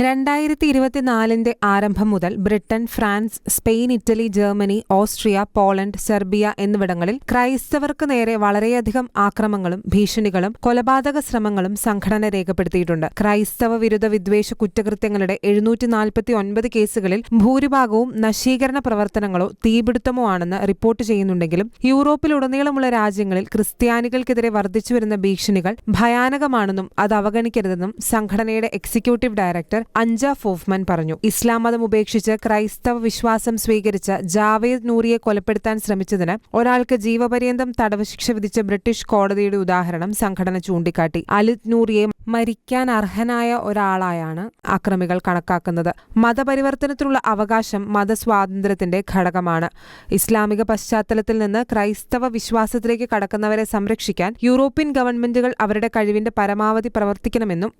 രണ്ടായിരത്തി ഇരുപത്തിനാലിന്റെ ആരംഭം മുതൽ Britain France Spain Italy Germany Austria Poland Serbia എന്നിവിടങ്ങളിൽ ക്രൈസ്തവർക്ക് നേരെ വളരെയധികം ആക്രമങ്ങളും ഭീഷണികളും കൊലപാതക ശ്രമങ്ങളും സംഘടന രേഖപ്പെടുത്തിയിട്ടുണ്ട്. ക്രൈസ്തവ വിരുദ്ധ വിദ്വേഷ കുറ്റകൃത്യങ്ങളുടെ എഴുന്നൂറ്റി നാൽപ്പത്തി ഒൻപത് കേസുകളിൽ ഭൂരിഭാഗവും നശീകരണ പ്രവർത്തനങ്ങളോ തീപിടുത്തമോ ആണെന്ന് റിപ്പോർട്ട് ചെയ്യുന്നുണ്ടെങ്കിലും യൂറോപ്പിലുടനീളമുള്ള രാജ്യങ്ങളിൽ ക്രിസ്ത്യാനികൾക്കെതിരെ വർദ്ധിച്ചുവരുന്ന ഭീഷണികൾ ഭയാനകമാണെന്നും അത് അവഗണിക്കരുതെന്നും സംഘടനയുടെ എക്സിക്യൂട്ടീവ് ഡയറക്ടർ അഞ്ച ഫോഫ്മൻ പറഞ്ഞു. ഇസ്ലാം മതം ഉപേക്ഷിച്ച് ക്രൈസ്തവ വിശ്വാസം സ്വീകരിച്ച ജാവേദ് നൂറിയെ കൊലപ്പെടുത്താൻ ശ്രമിച്ചതിന് ഒരാൾക്ക് ജീവപര്യന്തം തടവ് ശിക്ഷ വിധിച്ച ബ്രിട്ടീഷ് കോടതിയുടെ ഉദാഹരണം സംഘടന ചൂണ്ടിക്കാട്ടി. അലിദ് നൂറിയെ മരിക്കാൻ അർഹനായ ഒരാളായാണ് അക്രമികൾ കണക്കാക്കുന്നത്. മതപരിവർത്തനത്തിനുള്ള അവകാശം മതസ്വാതന്ത്ര്യത്തിന്റെ ഘടകമാണ്. ഇസ്ലാമിക പശ്ചാത്തലത്തിൽ നിന്ന് ക്രൈസ്തവ വിശ്വാസത്തിലേക്ക് കടക്കുന്നവരെ സംരക്ഷിക്കാൻ യൂറോപ്യൻ ഗവൺമെന്റുകൾ അവരുടെ കഴിവിന്റെ പരമാവധി പ്രവർത്തിക്കണമെന്നും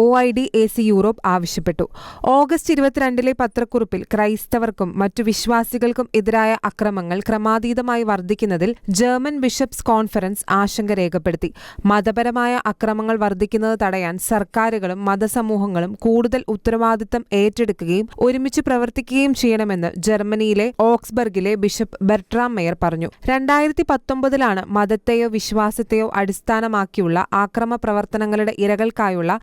O I D A C Europe ആവശ്യപ്പെട്ടു. ഓഗസ്റ്റ് ഇരുപത്തിരണ്ടിലെ പത്രക്കുറിപ്പിൽ ക്രൈസ്തവർക്കും മറ്റു വിശ്വാസികൾക്കും എതിരായ അക്രമങ്ങൾ ക്രമാതീതമായി വർദ്ധിക്കുന്നതിൽ ജർമ്മൻ ബിഷപ്സ് കോൺഫറൻസ് ആശങ്ക രേഖപ്പെടുത്തി. മതപരമായ അക്രമങ്ങൾ വർദ്ധിക്കുന്നത് തടയാൻ സർക്കാരുകളും മതസമൂഹങ്ങളും കൂടുതൽ ഉത്തരവാദിത്തം ഏറ്റെടുക്കുകയും ഒരുമിച്ച് പ്രവർത്തിക്കുകയും ചെയ്യണമെന്ന് ജർമ്മനിയിലെ ഓക്സ്ബർഗിലെ ബിഷപ്പ് ബെർട്രാം മേയർ പറഞ്ഞു. രണ്ടായിരത്തി പത്തൊമ്പതിലാണ് മതത്തെയോ വിശ്വാസത്തെയോ അടിസ്ഥാനമാക്കിയുള്ള ആക്രമ പ്രവർത്തനങ്ങളുടെ ഇരകൾക്കായുള്ള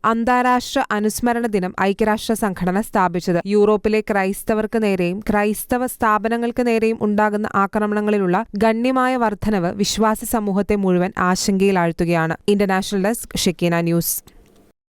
അന്താരാഷ്ട്ര അനുസ്മരണ ദിനം ഐക്യരാഷ്ട്ര സംഘടന സ്ഥാപിച്ചത്. യൂറോപ്പിലെ ക്രൈസ്തവർക്ക് നേരെയും ക്രൈസ്തവ സ്ഥാപനങ്ങൾക്ക് നേരെയും ഉണ്ടാകുന്ന ആക്രമണങ്ങളിലുള്ള ഗണ്യമായ വർധനവ് വിശ്വാസി സമൂഹത്തെ മുഴുവൻ ആശങ്കയിലാഴ്ത്തുകയാണ്. International desk Shekinah news.